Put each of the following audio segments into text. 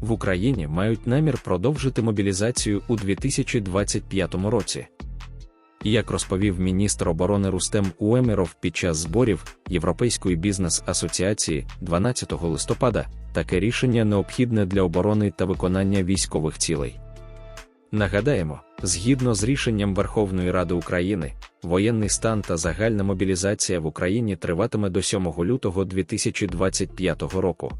в Україні мають намір продовжити мобілізацію у 2025 році. Як розповів міністр оборони Рустем Уемеров під час зборів Європейської бізнес-асоціації 12 листопада, таке рішення необхідне для оборони та виконання військових цілей. Нагадаємо, згідно з рішенням Верховної Ради України, воєнний стан та загальна мобілізація в Україні триватиме до 7 лютого 2025 року.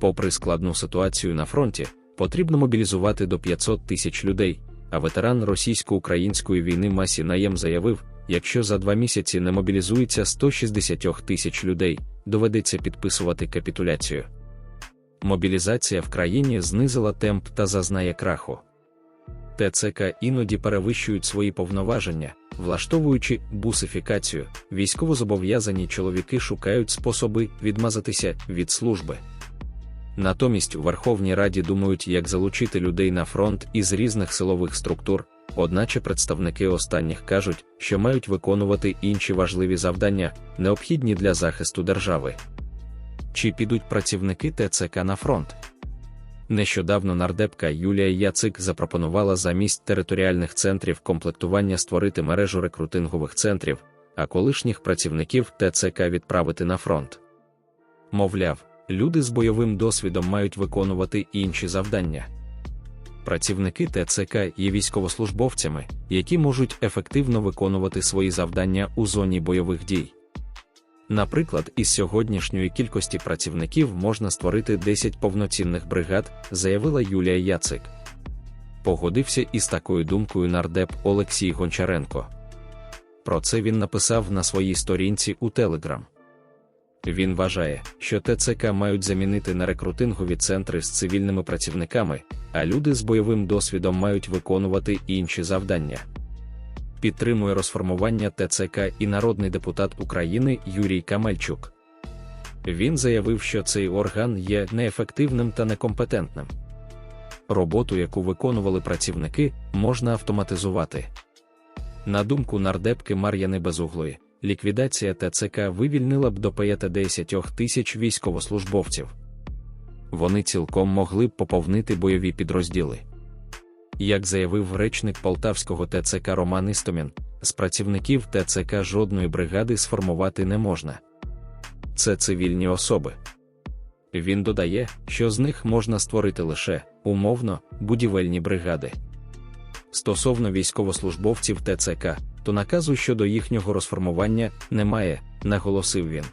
Попри складну ситуацію на фронті, потрібно мобілізувати до 500 тисяч людей. А ветеран російсько-української війни Масі Наєм заявив: якщо за два місяці не мобілізується 160 тисяч людей, доведеться підписувати капітуляцію. Мобілізація в країні знизила темп та зазнає краху. ТЦК іноді перевищують свої повноваження, влаштовуючи бусифікацію, військовозобов'язані чоловіки шукають способи відмазатися від служби. Натомість у Верховній Раді думають, як залучити людей на фронт із різних силових структур, одначе представники останніх кажуть, що мають виконувати інші важливі завдання, необхідні для захисту держави. Чи підуть працівники ТЦК на фронт? Нещодавно нардепка Юлія Яцик запропонувала замість територіальних центрів комплектування створити мережу рекрутингових центрів, а колишніх працівників ТЦК відправити на фронт. Мовляв, люди з бойовим досвідом мають виконувати інші завдання. Працівники ТЦК є військовослужбовцями, які можуть ефективно виконувати свої завдання у зоні бойових дій. Наприклад, із сьогоднішньої кількості працівників можна створити 10 повноцінних бригад, заявила Юлія Яцик. Погодився із такою думкою нардеп Олексій Гончаренко. Про це він написав на своїй сторінці у Телеграм. Він вважає, що ТЦК мають замінити на рекрутингові центри з цивільними працівниками, а люди з бойовим досвідом мають виконувати інші завдання. Підтримує розформування ТЦК і народний депутат України Юрій Камельчук. Він заявив, що цей орган є неефективним та некомпетентним. Роботу, яку виконували працівники, можна автоматизувати. На думку нардепки Мар'яни Безуглої, ліквідація ТЦК вивільнила б до 50 тисяч військовослужбовців. Вони цілком могли б поповнити бойові підрозділи. Як заявив речник полтавського ТЦК Роман Істомін, з працівників ТЦК жодної бригади сформувати не можна. Це цивільні особи. Він додає, що з них можна створити лише умовно будівельні бригади. Стосовно військовослужбовців ТЦК, то наказу щодо їхнього розформування немає, наголосив він.